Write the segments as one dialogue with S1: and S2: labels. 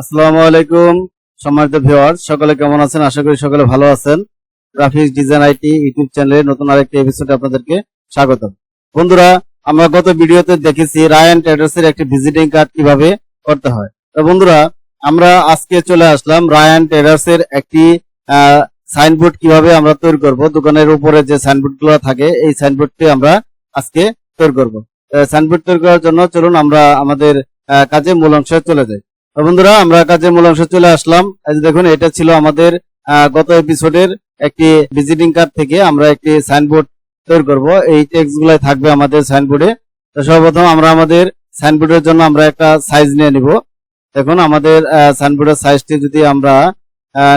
S1: আসসালামু আলাইকুম, সম্মানিত ভিউয়ার্স সকলে কেমন আছেন? আশা করি সকলে ভালো আছেন। গ্রাফিক্স ডিজাইন আইটি ইউটিউব চ্যানেলে নতুন আরেকটি এপিসোডে আপনাদেরকে স্বাগত বন্ধুরা, আমরা গত ভিডিওতে দেখেছি রায়ান ট্রেডার্স এর একটি ভিজিটিং কার্ড কীভাবে করতে হয়। তো বন্ধুরা, আমরা আজকে চলে আসলাম রায়ান ট্রেডার্স এর একটি সাইনবোর্ড কীভাবে আমরা তৈরি করব। দোকানের উপরে যে সাইনবোর্ডগুলো থাকে, এই সাইনবোর্ডটি আমরা আজকে তৈরি করব। সাইনবোর্ড তৈরি করার জন্য চলুন আমরা আমাদের কাজে মূল অংশে চলে যাই। বন্ধুরা, আমরা কাজের মূল অংশে চলে আসলাম। যে দেখুন, এটা ছিল আমাদের গত এপিসোডের একটি ভিজিটিং কার্ড থেকে আমরা একটি সাইনবোর্ড তৈরি করব। এই টেক্সট গুলাই থাকবে আমাদের সাইনবোর্ডে তো সর্বপ্রথম আমরা আমাদের সাইনবোর্ডের জন্য আমরা একটা সাইজ নিয়ে নিব। দেখুন, আমাদের সাইনবোর্ডের সাইজটি যদি আমরা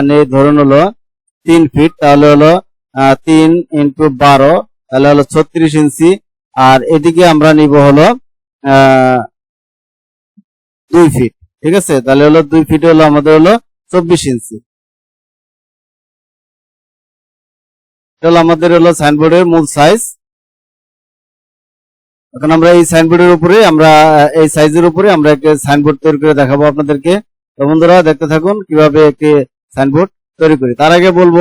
S1: নেই, ধরুন হলো তিন ফিট তাহলে হলো তিন ইন্টু বারো, তাহলে হলো ছত্রিশ ইঞ্চি। আর এদিকে আমরা নিব হলো দুই ফিট ঠিক আছে? তাহলে হলো দুই ফিট হলো আমাদের হলো চব্বিশ ইঞ্চি হলো আমাদের হলো সাইনবোর্ডের মূল সাইজ এখন আমরা এই সাইনবোর্ডের উপরে, আমরা এই সাইজের উপরে আমরা একটা সাইনবোর্ড তৈরি করে দেখাবো আপনাদেরকে। বন্ধুরা, দেখতে থাকুন কীভাবে একটি সাইনবোর্ড তৈরি করি। তার আগে বলব,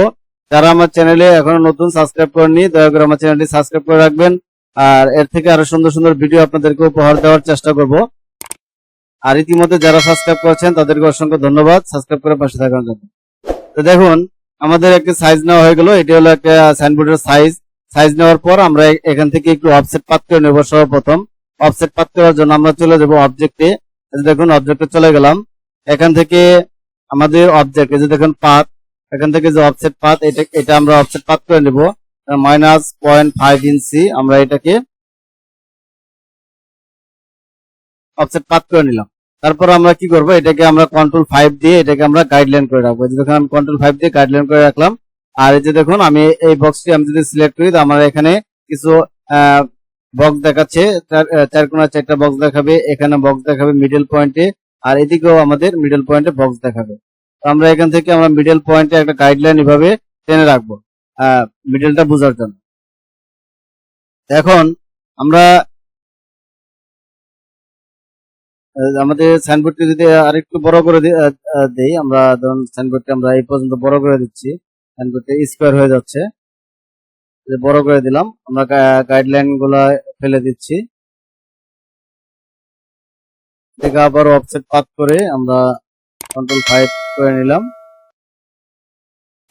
S1: যারা আমার চ্যানেলে এখনও নতুন সাবস্ক্রাইব করেননি, দয়া করে আমার চ্যানেলটি সাবস্ক্রাইব করে রাখবেন। আর এর থেকে আরও সুন্দর সুন্দর ভিডিও আপনাদেরকে উপহার দেওয়ার চেষ্টা করব। আর ইতিমধ্যে যারা সাবস্ক্রাইব করেছেন, তাদেরকে অসংখ্য ধন্যবাদ। সাবস্ক্রাইব করে পাশে থাকার জন্য। তো দেখুন, আমাদের একটা সাইজ নেওয়া হয়ে গেল। এটি হলো একটা সাইনবোর্ডের সাইজ সাইজ নেওয়ার পর আমরা এখান থেকে একটু অফসেট পাত করে নেব সর্বপ্রথম অফসেট পাত করার জন্য আমরা চলে যাব অবজেক্টে দেখুন অবজেক্টে চলে গেলাম। এখান থেকে আমাদের অবজেক্ট যে দেখুন, পাত। এখান থেকে যে অফসেট পাত, এটা এটা আমরা অফসেট পাত করে নেব। মাইনাস পয়েন্ট ফাইভ ইঞ্চি আমরা এটাকে অফসেট পাত করে নিলাম। তারপর আমরা কি করব? এটাকে আমরা কন্ট্রোল ফাইভ দিয়ে এটাকে আমরা গাইডলাইন করে রাখব। দেখুন, আমি কন্ট্রোল ফাইভ দিয়ে গাইডলাইন করে রাখলাম। আর এই যে দেখুন, আমি এই বক্সটি আমি যদি সিলেক্ট করি, তো আমার এখানে কিছু বক্স দেখাচ্ছে। চার কোনা চারটা বক্স দেখাবে, এখানে বক্স দেখাবে মিডল পয়েন্টে আর এদিকেও আমাদের মিডল পয়েন্টে বক্স দেখাবে। তো আমরা এখান থেকে আমরা মিডল পয়েন্টে একটা গাইডলাইন এভাবে টেনে রাখব মিডলটা বোঝার জন্য। এখন আমরা আমাদের সাইনবোর্ডটি যদি আরেকটু বড় করে দেই, আমরা ধরুন সাইনবোর্ডটি আমরা এই পর্যন্ত বড় করে দিচ্ছি। সাইনবোর্ডটি স্কোয়ার হয়ে যাচ্ছে। বড় করে দিলাম, আমরা গাইডলাইনগুলা ফেলে দিচ্ছি। আবার অফসেট পাত করে আমরা কন্ট্রোল ফাইভ করে নিলাম।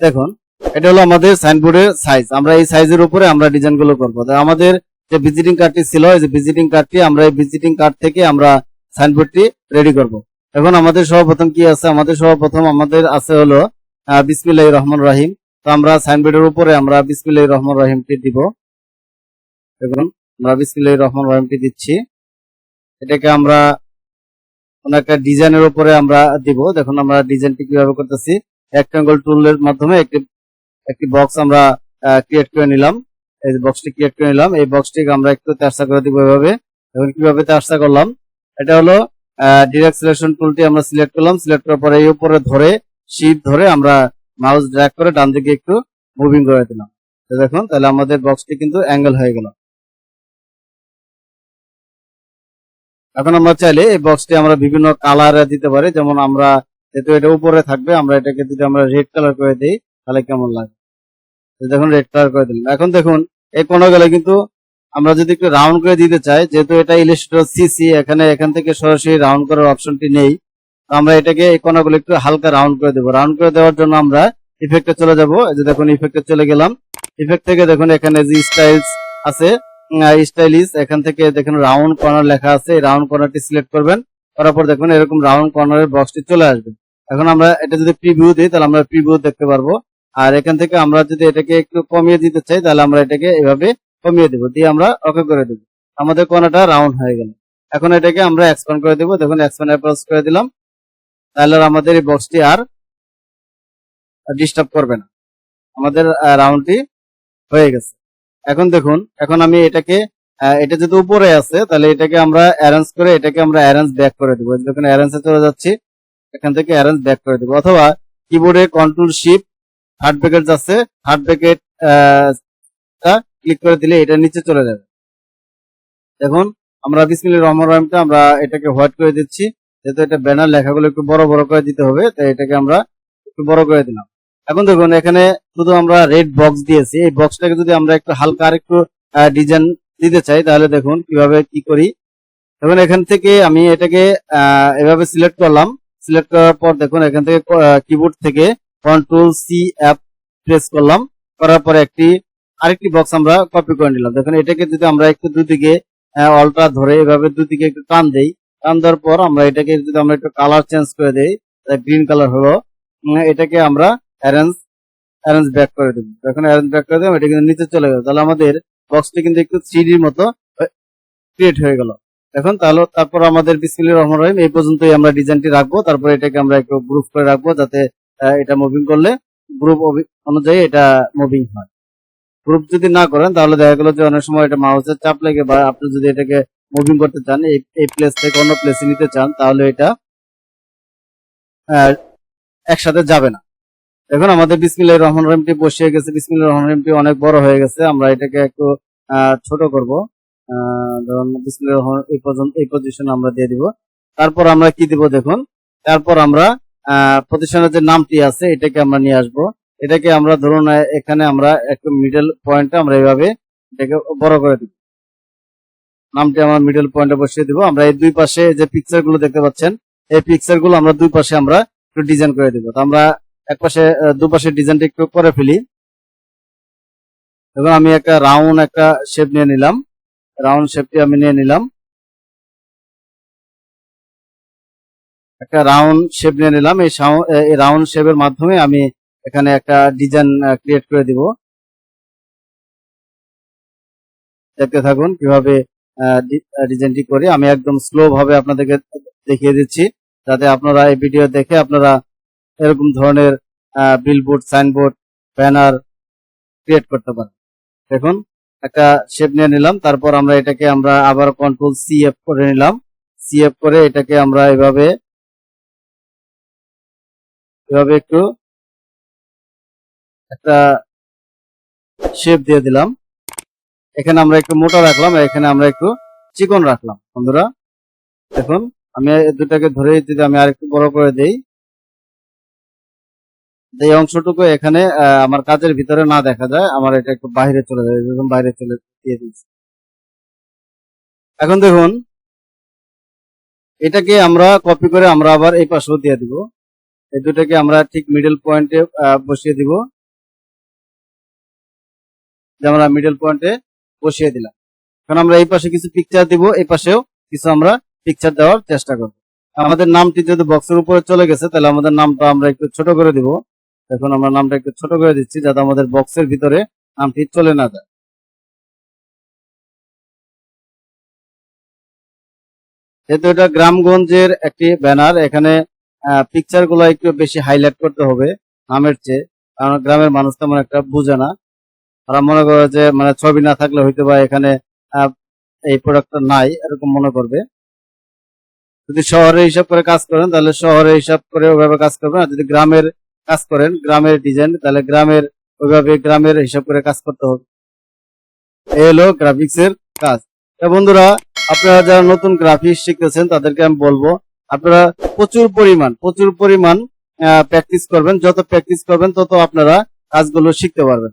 S1: দেখুন, এটা হলো আমাদের সাইনবোর্ডের সাইজ আমরা এই সাইজের উপরে আমরা ডিজাইনগুলো করব আমাদের যে ভিজিটিং কার্ডটি ছিল, এই যে ভিজিটিং কার্ডটি আমরা এই ভিজিটিং কার্ড থেকে আমরা সাইনবোর্ডটি রেডি করব। এখন আমাদের সর্বপ্রথম কি আছে? আমাদের সর্বপ্রথম আমাদের আছে হলো বিসমিল্লাহ রহমান রাহিম। তো আমরা সাইনবোর্ডের উপরে আমরা বিসমিল্লাহ রহমান রাহিমটি দিব। দেখুন, আমরা বিসমিল্লাহ রহমান রাহিমটি দিচ্ছি। এটাকে আমরা কোন একটা ডিজাইনের উপরে আমরা দিব। দেখুন, আমরা ডিজাইনটি কীভাবে করতেছি। রেক্টাঙ্গল টুলের মাধ্যমে একটি একটি বক্স আমরা ক্রিয়েট করে নিলাম। এই বক্সটি ক্রিয়েট করে নিলাম। এই বক্সটিকে আমরা একটু তেরসা করে দিব এভাবে। এখন কীভাবে তেরসা করলাম। এটা হলো ডিরেক্ট সিলেকশন টুলটি আমরা সিলেক্ট করলাম। সিলেক্ট করার পরে এই উপরে ধরে শিপ ধরে আমরা মাউস ড্র্যাগ করে ডান দিকে একটু মুভিং করে দিলাম। তো দেখুন, তাহলে আমাদের বক্সটি কিন্তু অ্যাঙ্গেল হয়ে গেল। এখন আমরা চাইলে এই বক্সটি আমরা বিভিন্ন কালারে দিতে পারি। যেমন আমরা, যেহেতু এটা উপরে থাকবে, আমরা এটাকে যদি আমরা রেড কালার করে দিই, তাহলে কেমন লাগে? দেখুন, রেড কালার করে দিলাম। এখন দেখুন, এই কোনো গেলে কিন্তু আমরা যদি একটু রাউন্ড করে দিতে চাই, যেহেতু এটা ইলিস্ট্রেটর সিসি এখানে এখান থেকে সরাসরি রাউন্ড করার অপশনটি নেই, তো আমরা এটাকে এই কোনাগুলো একটু হালকা রাউন্ড করে দেবো। রাউন্ড করে দেওয়ার জন্য আমরা ইফেক্টে চলে যাব। যে দেখুন ইফেক্টে চলে গেলাম। ইফেক্ট থেকে দেখুন, এখানে যে স্টাইলস আছে স্টাইলিশ এখান থেকে দেখুন রাউন্ড কর্নার লেখা আছে। এই রাউন্ড কর্নারটি সিলেক্ট করবেন, করার পর দেখুন, এরকম রাউন্ড কর্নারের বক্সটি চলে আসবে। এখন আমরা এটা যদি প্রিভিউ দিই, তাহলে আমরা প্রিভিউ দেখতে পারব। আর এখান থেকে আমরা যদি এটাকে একটু কমিয়ে দিতে চাই, তাহলে আমরা এটাকে এভাবে কমিয়ে দেবো, দিয়ে আমরা ওকে করে দেবো। আমাদের কোনাটা রাউন্ড হয়ে গেল। এখন এটাকে আমরা এক্সপ্যান্ড করে দেবো। দেখুন এক্সপ্যান্ড অ্যাপ্রোচ করে দিলাম। তাহলে আমাদের এই বক্সটি আর ডিস্টার্ব করবে না। আমাদের রাউন্ডটি হয়ে গেছে। এখন দেখুন, এখন আমি এটাকে এটা যদি উপরে আছে তাহলে এটাকে আমরা অ্যারেঞ্জ করে, এটাকে আমরা অ্যারেঞ্জ ব্যাক করে দেবো। যখন অ্যারেঞ্জে চলে যাচ্ছি। এখান থেকে অ্যারেঞ্জ ব্যাক করে দেবো। অথবা কিবোর্ডে কন্ট্রোল শিপ থার্ড ব্যাকেট আছে। থার্ড ব্যাকেট ক্লিক করে দিলে এটা নিচে চলে যাবে। দেখুন, আমরা বিসমিল্লাহির রহমানির রহিমটা আমরা এটাকে হোয়াইট করে দিচ্ছি। যেহেতু এটা ব্যানার, লেখাগুলো একটু বড় বড় করে দিতে হবে, তাই এটাকে আমরা একটু বড় করে দিলাম। এখন দেখুন, এখানে শুধু আমরা রেড বক্স দিয়েছি। এই বক্সটাকে যদি আমরা একটু হালকা আর একটু ডিজাইন দিতে চাই, তাহলে দেখুন কীভাবে কি করি। এখন এখান থেকে আমি এটাকে এভাবে সিলেক্ট করলাম। সিলেক্ট করার পর দেখুন, এখান থেকে কিবোর্ড থেকে কন্ট্রোল সি অ্যাপ প্রেস করলাম। করার পরে একটি আরেকটি বক্স আমরা কপি করে নিলাম। দেখুন, এটাকে যদি আমরা একটু দুদিকে অলটা ধরে এভাবে দুদিকে একটু টান দেই, টান দেওয়ার পর আমরা এটাকে যদি আমরা একটু কালার চেঞ্জ করে দেই গ্রিন কালার হলো। এটাকে আমরা অ্যারেঞ্জ অ্যারেঞ্জ ব্যাক করে দেবো। এখন অ্যারেঞ্জ ব্যাক করে দেবো এটা কিন্তু নিচে চলে গেল। তাহলে আমাদের বক্সটি কিন্তু একটু থ্রিডির মতো ক্রিয়েট হয়ে গেল। এখন তাহলে তারপর আমাদের বিসমিল্লাহির রহমানির রহিম, এই পর্যন্তই আমরা ডিজাইনটি রাখব। তারপর এটাকে আমরা একটু গ্রুপ করে রাখব, যাতে এটা মুভিং করলে গ্রুপ অনুযায়ী এটা মুভিং হয়। গ্রুপ যদি না করেন, তাহলে দেখা গেলো যে অনেক সময় এটা মাউসের চাপ লেগে বা আপনি যদি এটাকে মুভিং করতে চান, এই প্লেস থেকে অন্য প্লেসে নিতে চান, তাহলে এটা একসাথে যাবে না। এখন আমাদের বিসমিল্লাহ রহমান রহিমটি বসিয়ে গেছে। বিসমিল্লাহ রহমান রহিমটি অনেক বড় হয়ে গেছে। আমরা এটাকে একটু ছোট করব। ধরুন বিসমিল্লাহ রহমান, এই পর্যন্ত, এই পজিশন আমরা দিয়ে দিব। তারপর আমরা কি দিব দেখুন? তারপর আমরা প্রতিষ্ঠানের যে নামটি আছে, এটাকে আমরা নিয়ে আসব। এটাকে আমরা ধরুন এখানে আমরা একটু মিডল পয়েন্টে আমরা এইভাবে এটাকে বড় করে দিব। নামটি আমরা মিডল পয়েন্টে বসিয়ে দিব। আমরা এই দুই পাশে যে পিকচারগুলো দেখতে পাচ্ছেন, এই পিকচারগুলো আমরা দুই পাশে আমরা একটু ডিজাইন করে দিব। আমরা এক পাশে দুপাশে ডিজাইনটা একটু করে ফেলি। এবং আমি একটা রাউন্ড একটা শেপ নিয়ে নিলাম। রাউন্ড শেপটি আমি নিয়ে নিলাম। একটা রাউন্ড শেপ নিয়ে নিলাম। এই রাউন্ড শেপের মাধ্যমে আমি এখানে একটা ডিজাইন ক্রিয়েট করে দিব। দেখতে থাকুন কীভাবে ডিজাইনটি করি। আমি একদম স্লো ভাবে আপনাদেরকে দেখিয়ে দিচ্ছি, যাতে আপনারা এই ভিডিও দেখে আপনারা এরকম ধরনের বিলবোর্ড সাইনবোর্ড ব্যানার ক্রিয়েট করতে পারেন। দেখুন, একটা শেপ নিয়ে নিলাম, তারপর আমরা এটাকে আমরা আবার কন্ট্রোল সি এফ করে নিলাম। সি এফ করে এটাকে আমরা এভাবে এভাবে একটু একটা শেপ দিয়ে দিলাম। এখানে আমরা একটু মোটা রাখলাম, এখানে আমরা একটু চিকন রাখলাম। বন্ধুরা, দেখুন, আমি দুটাকে ধরে যদি আমি আরেকটু বড় করে দেই, এই অংশটুকু এখানে আমার কাজের ভিতরে না দেখা যায়, আমার এটা একটু বাইরে চলে যায়, এরকম বাইরে চলে দিয়ে দিচ্ছি এখন দেখুন, এটাকে আমরা কপি করে আমরা আবার এই পাশেও দিয়ে দিব। এই দুটাকে আমরা ঠিক মিডল পয়েন্টে বসিয়ে দিব। যে আমরা মিডল পয়েন্টে বসিয়ে দিলাম। এখন আমরা এই পাশে কিছু পিকচার দিব, এই পাশেও কিছু আমরা পিকচার দেওয়ার চেষ্টা করব। আমাদের নামটি যদি বক্সের উপরে চলে গেছে, তাহলে আমাদের নামটা আমরা একটু ছোট করে দিব। এখন আমরা নামটা একটু ছোট করে দিচ্ছি, যাতে আমাদের বক্সের ভিতরে নামটি চলে না যায়। যেহেতু এটা গ্রামগঞ্জের একটি ব্যানার এখানে পিকচারগুলো একটু বেশি হাইলাইট করতে হবে, নামের চেয়ে। কারণ গ্রামের মানুষ তেমন একটা বুঝে না। তারা মনে করে যে মানে ছবি না থাকলে হয়তো বা এখানে এই প্রোডাক্টটা নাই, এরকম মনে করবে। যদি শহরে হিসাব করে কাজ করেন, তাহলে শহরে হিসাব করে ওইভাবে কাজ করবেন। আর যদি গ্রামের কাজ করেন, গ্রামের ডিজাইন তাহলে গ্রামের ওইভাবে গ্রামের হিসাব করে কাজ করতে হবে। এই হলো গ্রাফিক্স এর কাজ। বন্ধুরা, আপনারা যারা নতুন গ্রাফিক্স শিখতেছেন, তাদেরকে আমি বলব, আপনারা প্রচুর পরিমাণ প্রচুর পরিমাণ প্র্যাকটিস করবেন। যত প্র্যাকটিস করবেন, তত আপনারা কাজগুলো শিখতে পারবেন।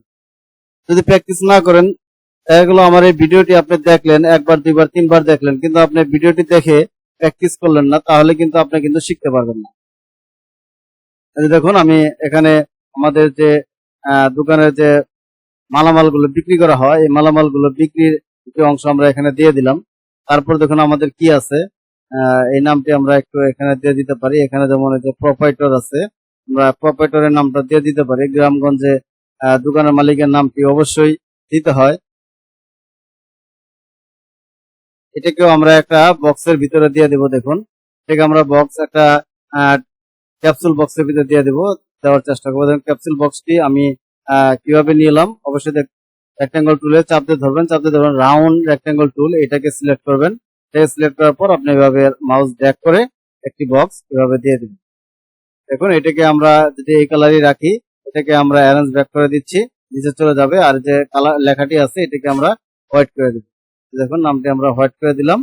S1: যদি প্র্যাকটিস না করেন, এগুলো আমার এই ভিডিওটি আপনি দেখলেন, একবার, দুইবার, তিনবার দেখলেন, কিন্তু আপনি ভিডিওটি দেখে প্র্যাকটিস করলেন না, তাহলে কিন্তু আপনি কিন্তু শিখতে পারবেন না। দেখুন, আমি এখানে আমাদের যে দোকানের যে মালামালগুলো বিক্রি করা হয়, এই মালামালগুলো বিক্রির একটি অংশ আমরা এখানে দিয়ে দিলাম। তারপর দেখুন আমাদের কি আছে এই নামটি আমরা একটু এখানে দিয়ে দিতে পারি। এখানে যেমন প্রোপাইটর আছে, আমরা প্রোপাইটরের নামটা দিয়ে দিতে পারি। গ্রামগঞ্জে দোকানের মালিকের নামটি অবশ্যই দিতে হয়। এটাকেও আমরা একটা বক্সের ভিতরে দিয়ে দেব, দেখুন। এটাকে আমরা বক্স একটা ক্যাপসুল বক্সের ভিতরে দিয়ে দেব। দেওয়ার চেষ্টা করব। দেখুন, ক্যাপসুল বক্সটি আমি কীভাবে নিলাম? অবশ্যই রেক্টাঙ্গল টুলে চাপ দিয়ে ধরবেন চাপ দিয়ে ধরবেন রাউন্ড রেক্টাঙ্গল টুল এটাকে সিলেক্ট করবেন। এটাকে সিলেক্ট করার পর আপনি এভাবে মাউস ড্র্যাগ করে একটি বক্স এভাবে দিয়ে দিবেন। দেখুন, এটাকে আমরা যদি এই কালারই রাখি এটাকে আমরা অ্যারেঞ্জ ব্যাক করে দিচ্ছি, নিচে চলে যাবে, আর যে কালার লেখাটি আছে, এটাকে আমরা হোয়াইট করে দিব। দেখুন, নামটি আমরা হোয়াইট করে দিলাম।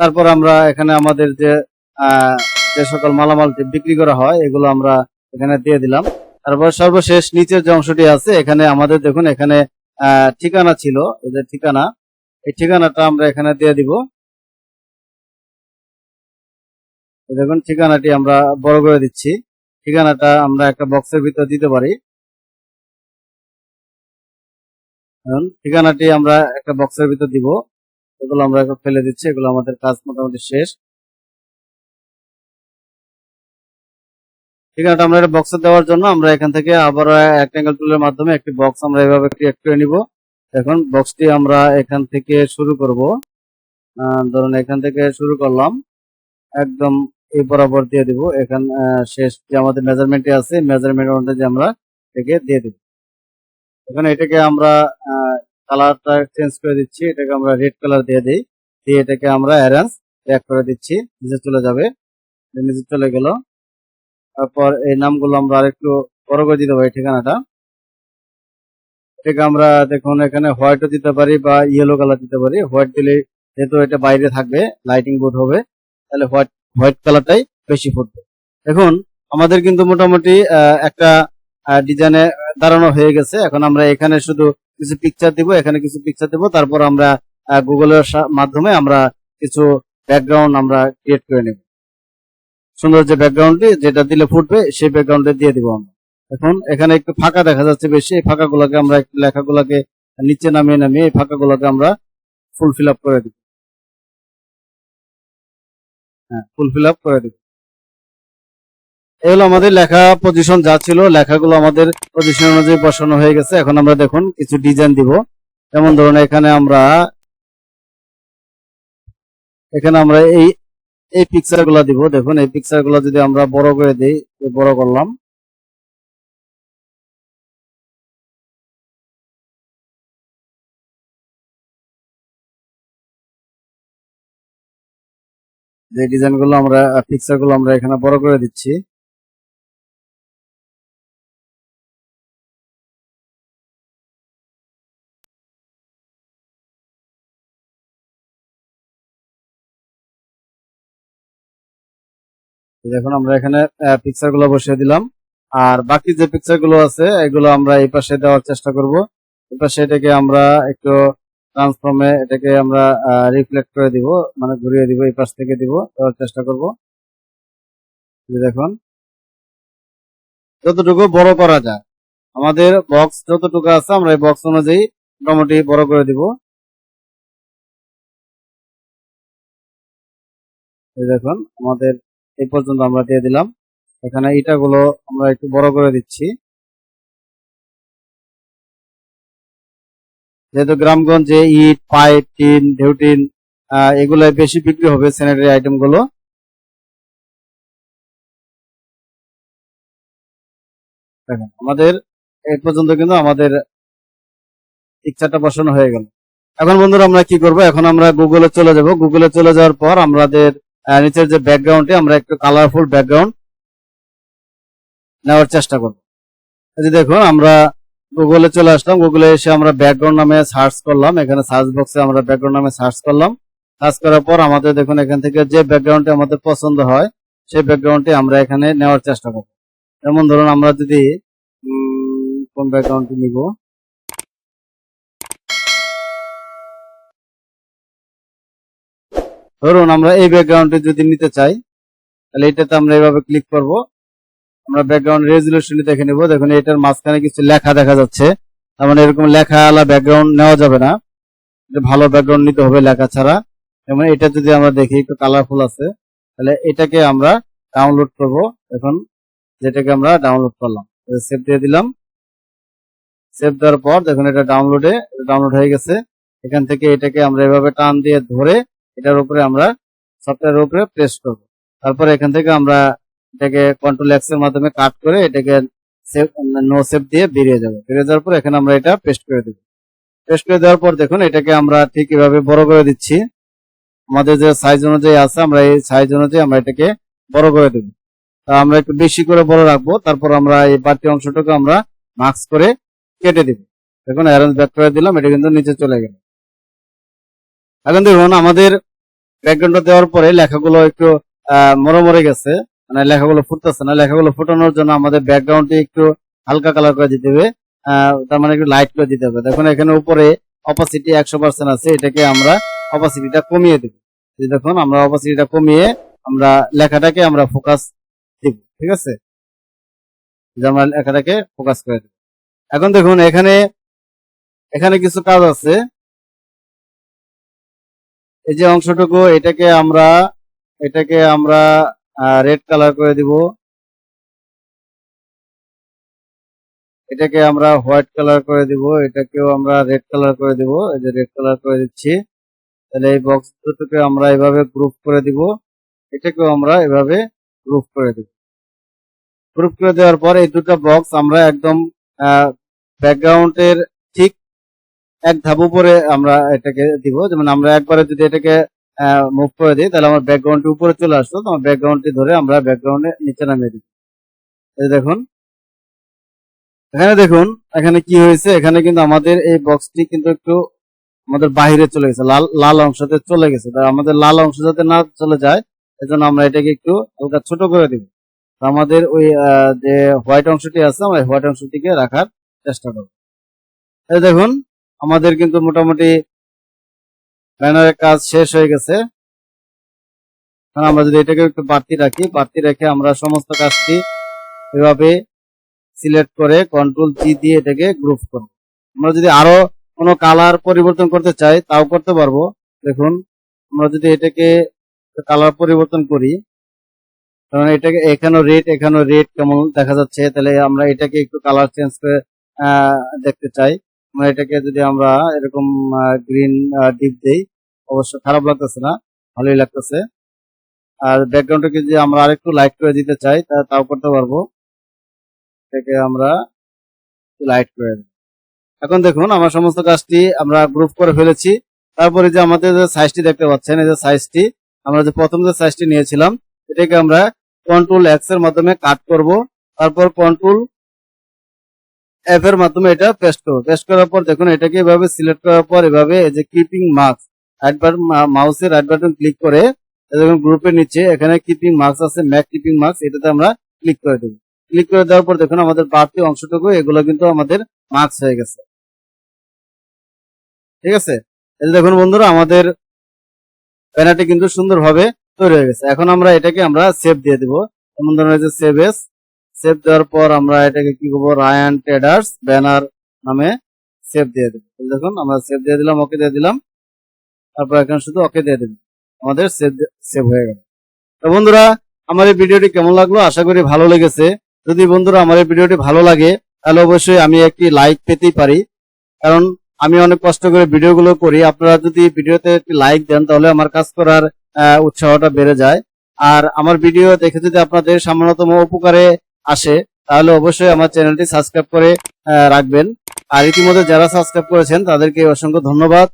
S1: তারপর আমরা এখানে আমাদের যে যে সকল মালামাল বিক্রি করা হয়, এগুলো আমরা এখানে দিয়ে দিলাম। তারপর সর্বশেষ নিচের যে অংশটি আছে, এখানে আমাদের দেখুন, এখানে ঠিকানা ছিল যে ঠিকানা, এই ঠিকানাটা আমরা এখানে দিয়ে দিব। দেখুন, ঠিকানাটি আমরা বড় করে দিচ্ছি। ঠিকানাটা আমরা একটা বক্সের ভিতর দিতে পারি। ঠিকানাটি আমরা একটা বক্সের ভিতর দিব। এগুলো আমরা এখন ফেলে দিচ্ছি, এগুলো আমাদের কাজ মোটামুটি শেষ। ঠিকানাটা আমরা এটা বক্সে দেওয়ার জন্য আমরা এখান থেকে আবার অ্যাঙ্গেল টুলের মাধ্যমে একটি বক্স আমরা এভাবে ক্রিয়েট করে নিব। এখন বক্সটি আমরা এখান থেকে শুরু করব। ধরুন, এখান থেকে শুরু করলাম। একদম এই বরাবর দিয়ে দিব। এখান শেষ যে আমাদের মেজারমেন্টে আছে মেজারমেন্ট অনুযায়ী আমরা এটাকে দিয়ে দিব। এখানে এটাকে আমরা কালারটা চেঞ্জ করে দিচ্ছি। এটাকে আমরা রেড কালার দিয়ে দিই। দিয়ে এটাকে আমরা অ্যারেঞ্জ ব্যাক করে দিচ্ছি। নিচে চলে যাবে। নিচে চলে গেল। তারপর এই নামগুলো আমরা আরেকটু বড় করে দিতে পারি ঠিকানাটা। এটাকে আমরা দেখুন, এখানে হোয়াইটও দিতে পারি বা ইয়েলো কালার দিতে পারি। হোয়াইট দিলে যেহেতু এটা বাইরে থাকবে লাইটিং বোর্ড হবে। তাহলে হোয়াইট হোয়াইট কালারটাই বেশি ফুটবে এখন আমাদের কিন্তু মোটামুটি একটা ডিজাইনে দাঁড়ানো হয়ে গেছে। এখন আমরা এখানে শুধু কিছু পিকচার দিব, এখানে কিছু পিকচার দিব। তারপর আমরা গুগলের মাধ্যমে আমরা কিছু ব্যাকগ্রাউন্ড আমরা ক্রিয়েট করে নেব। সুন্দর যে ব্যাকগ্রাউন্ডটি যেটা দিলে ফুটবে, সেই ব্যাকগ্রাউন্ডে দিয়ে দিব আমরা। এখন এখানে একটু ফাঁকা দেখা যাচ্ছে বেশি। এই ফাঁকাগুলোকে আমরা একটু লেখাগুলোকে নিচে নামিয়ে নামিয়ে এই ফাঁকাগুলোকে আমরা ফুল ফিল আপ করে দিব। হ্যাঁ ফুল ফিল আপ করে দেবে। এই হলো আমাদের লেখা পজিশন যা ছিল, লেখাগুলো আমাদের পজিশন অনুযায়ী বসানো হয়ে গেছে। এখন আমরা দেখুন কিছু ডিজাইন দিব। যেমন ধরুন এখানে আমরা এখানে আমরা এই এই পিকচারগুলা দিব। দেখুন এই পিকচারগুলা যদি আমরা বড় করে দিই, বড় করলাম। যে ডিজাইনগুলো আমরা পিকচারগুলো আমরা এখানে বড় করে দিচ্ছি। দেখুন, আমরা এখানে পিকচারগুলো বসিয়ে দিলাম। আর বাকি যে পিকচারগুলো আছে, এগুলো আমরা এই পাশে দেওয়ার চেষ্টা করব। এই পাশে এটাকে আমরা একটু ট্রান্সফর্মে এটাকে আমরা রিফ্লেক্ট করে দিব মানে ঘুরিয়ে দিব, এই পাশ থেকে দিব, দেওয়ার চেষ্টা করব। দেখুন। যতটুকু বড় করা যায়। আমাদের বক্স যতটুকু আছে, আমরা এই বক্স অনুযায়ী মোটামুটি বড় করে দিব। দেখুন, আমাদের এই পর্যন্ত আমরা দিয়ে দিলাম। এখানে ইটাগুলো আমরা একটু বড় করে দিচ্ছি। যেহেতু গ্রামগঞ্জে ইট, পাইপ, টিন ঢেউটিন এগুলো বেশি বিক্রি হবে স্যানিটারি আইটেমগুলো দেখেন, আমাদের এই পর্যন্ত কিন্তু আমাদের পিকচারটা বসানো হয়ে গেল। এখন বন্ধুরা আমরা কি করব? এখন আমরা গুগলে চলে যাব। গুগলে চলে যাওয়ার পর আমাদের নিচের যে ব্যাকগ্রাউন্ডে আমরা একটু কালারফুল ব্যাকগ্রাউন্ড নেওয়ার চেষ্টা করব। এই যে দেখুন, আমরা গুগলে চলে আসলাম। গুগলে এসে আমরা ব্যাকগ্রাউন্ড নামে সার্চ করলাম। এখানে সার্চ বক্সে আমরা ব্যাকগ্রাউন্ড নামে সার্চ করলাম। সার্চ করার পর আমাদের দেখুন এখান থেকে যে ব্যাকগ্রাউন্ডটি আমাদের পছন্দ হয়, সেই ব্যাকগ্রাউন্ডটি আমরা এখানে নেওয়ার চেষ্টা করব। যেমন ধরুন আমরা যদি কোন ব্যাকগ্রাউন্ডটি নিব? ধরুন আমরা এই ব্যাকগ্রাউন্ডটি যদি নিতে চাই, তাহলে এটাতে আমরা এভাবে ক্লিক করব। আমরা ব্যাকগ্রাউন্ড রেজলিউশন দেখে নেব। দেখুন, এটার মাঝখানে কিছু লেখা দেখা যাচ্ছে। তার মানে এরকম লেখা আলা ব্যাকগ্রাউন্ড নেওয়া যাবে না। ভালো ব্যাকগ্রাউন্ড নিতে হবে লেখা ছাড়া। যেমন এটা যদি আমরা দেখি, একটু কালারফুল আছে, তাহলে এটাকে আমরা ডাউনলোড করব। এখন যেটাকে আমরা ডাউনলোড করলাম সেভ দিয়ে দিলাম। সেভ দেওয়ার পর দেখুন, এটা ডাউনলোডে ডাউনলোড হয়ে গেছে। এখান থেকে এটাকে আমরা এভাবে টান দিয়ে ধরে, এটার উপরে আমরা সফটওয়্যারের উপরে প্রেস করব। তারপর এখান থেকে আমরা এটাকে কন্ট্রোল এক্সের মাধ্যমে কাট করে এটাকে নো সেভ দিয়ে বেরিয়ে যাবে। বেরিয়ে যাওয়ার পর এখানে আমরা এটা পেস্ট করে দেবো। পেস্ট করে দেওয়ার পর দেখুন, এটাকে আমরা ঠিক এভাবে বড় করে দিচ্ছি। আমাদের যে সাইজ অনুযায়ী আছে, আমরা এই সাইজ অনুযায়ী আমরা এটাকে বড় করে দেবো। তা আমরা একটু বেশি করে বড় রাখব, তারপর আমরা এই বাড়তি অংশটাকে আমরা মাস্ক করে কেটে দিব। দেখুন অ্যারেঞ্জ ব্যাক করে দিলাম, এটা কিন্তু নিচে চলে গেল। এখন দেখুন, আমাদের ব্যাকগ্রাউন্ডটা দেওয়ার পরে লেখাগুলো একটু মরে মরে গেছে। মানে লেখাগুলো ফুটতেছে না। লেখাগুলো ফুটানোর জন্য আমাদের ব্যাকগ্রাউন্ডটি একটু হালকা কালার করে দিতে হবে। তার মানে একটু লাইট করে দিতে হবে। দেখুন, এখানে উপরে অপাসিটি একশো পার্সেন্ট আছে। এটাকে আমরা অপাসিটিটা কমিয়ে দেব। দেখুন, আমরা অপাসিটিটা কমিয়ে আমরা লেখাটাকে আমরা ফোকাস দিব। ঠিক আছে? আমরা লেখাটাকে ফোকাস করে দেব। এখন দেখুন, এখানে এখানে কিছু কাজ আছে। এই যে অংশটুকু, এটাকে আমরা এটাকে আমরা রেড কালার করে দিব। এটাকে আমরা হোয়াইট কালার করে দিব। এটাকেও আমরা রেড কালার করে দিব। এই যে রেড কালার করে দিচ্ছি। তাহলে এই বক্স দুটোকে আমরা এভাবে গ্রুপ করে দিব। এটাকেও আমরা এভাবে গ্রুপ করে দিব। গ্রুপ করে দেওয়ার পর এই দুটো বক্স আমরা একদম ব্যাকগ্রাউন্ডের ঠিক এক ধাপ উপরে আমরা এটাকে দিব। যেমন আমরা একবারে যদি এটাকে মুভ করে দিই। তাহলে আমার ব্যাকগ্রাউন্ডটি উপরে চলে আসতো তো আমার ব্যাকগ্রাউন্ডটি ধরে আমরা ব্যাকগ্রাউন্ডে নিচে নামিয়ে দিই। এই দেখুন। এখানে দেখুন, এখানে কি হয়েছে? এখানে কিন্তু আমাদের এই বক্সটি কিন্তু একটু আমাদের বাইরে চলে গেছে। লাল লাল অংশতে চলে গেছে। তাই আমাদের লাল অংশ যাতে না চলে যায়, এজন্য আমরা এটাকে একটু হালকা ছোট করে দিব। আমাদের ওই যে হোয়াইট অংশটি আছে, আমরা হোয়াইট অংশটিকে রাখার চেষ্টা করব। এই দেখুন, আমাদের কিন্তু মোটামুটি ব্যানারের কাজ শেষ হয়ে গেছে। আমরা যদি এটাকে একটু বাড়তি রাখি, বাড়তি রেখে আমরা সমস্ত কাজটি এভাবে সিলেক্ট করে কন্ট্রোল জি দিয়ে এটাকে গ্রুপ করব। আমরা যদি আরও কোনো কালার পরিবর্তন করতে চাই, তাও করতে পারব। দেখুন, আমরা যদি এটাকে কালার পরিবর্তন করি কারণ এটাকে এখানেও রেড এখানেও রেড কেমন দেখা যাচ্ছে। তাহলে আমরা এটাকে একটু কালার চেঞ্জ করে দেখতে চাই। এটাকে যদি আমরা এরকম গ্রিন ডিপ দেই, অবশ্য খারাপ লাগতেছে না, ভালোই লাগতেছে। আর ব্যাকগ্রাউন্ডটাকে যদি আমরা আরেকটু লাইট করে দিতে চাই, তা, তাও করতে পারব। এটাকে আমরা লাইট করে। এখন দেখুন, আমার সমস্ত কাজটি আমরা গ্রুপ করে ফেলেছি। তারপরে যে আমাদের যে সাইজটি দেখতে পাচ্ছেন, এই যে সাইজটি আমরা যে প্রথম যে সাইজটি নিয়েছিলাম, এটাকে আমরা কন্ট্রোল এক্সের মাধ্যমে কাট করব। তারপর কন্ট্রোল এফ এর মাধ্যমে এটা পেস্ট করব। পেস্ট করার পর দেখুন, এটাকে এভাবে সিলেক্ট করার পর এভাবে যে কিপিং মার্কস রাইট বাটন মাউসের রাইট বাটন ক্লিক করে দেখুন গ্রুপের নিচে, এখানে কিপিং মার্কস আছে ম্যাক কিপিং মার্কস এটাতে আমরা ক্লিক করে দেবো। ক্লিক করে দেওয়ার পর দেখুন, আমাদের বাড়তি অংশটুকু, এগুলো কিন্তু আমাদের মার্কস হয়ে গেছে। ঠিক আছে? দেখুন বন্ধুরা, আমাদের ব্যানারটি কিন্তু সুন্দরভাবে তৈরি হয়ে গেছে। এখন আমরা এটাকে আমরা সেভ দিয়ে দিব। যেমন ধরুন, এই যে সেভ এস সেভ দেওয়ার পর আমরা এটাকে কি করব? রায়ান ট্রেডার্স ব্যানার নামে সেভ দিয়ে দেবো। দেখুন, আমরা সেভ দিয়ে দিলাম, ওকে দিয়ে দিলাম। তারপর এখানে শুধু ওকে দিয়ে দেবো আমাদের সেভ সেভ হয়ে গেল। তো বন্ধুরা, আমার এই ভিডিওটি কেমন লাগল? আশা করি ভালো লেগেছে। যদি বন্ধুরা আমার এই ভিডিওটি ভালো লাগে, তাহলে অবশ্যই আমি একটি লাইক পেতেই পারি। কারণ আমি অনেক কষ্ট করে ভিডিওগুলো করি। আপনারা যদি ভিডিওতে একটি লাইক দেন, তাহলে আমার কাজ করার উৎসাহটা বেড়ে যায়। আর আমার ভিডিও দেখে যদি আপনাদের সামান্যতম উপকারে আসে, তাহলে অবশ্যই আমার চ্যানেলটি সাবস্ক্রাইব করে রাখবেন। আর ইতিমধ্যে যারা সাবস্ক্রাইব করেছেন, তাদেরকে অসংখ্য ধন্যবাদ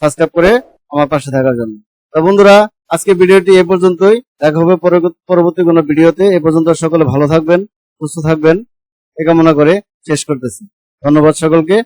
S1: সাবস্ক্রাইব করে আমার পাশে থাকার জন্য। তো বন্ধুরা আজকে ভিডিওটি এ পর্যন্তই। দেখা হবে পরবর্তী- কোনো ভিডিওতে। এ পর্যন্ত সকলে ভালো থাকবেন, সুস্থ থাকবেন। এ কামনা করে শেষ করতেছি। ধন্যবাদ সকলকে।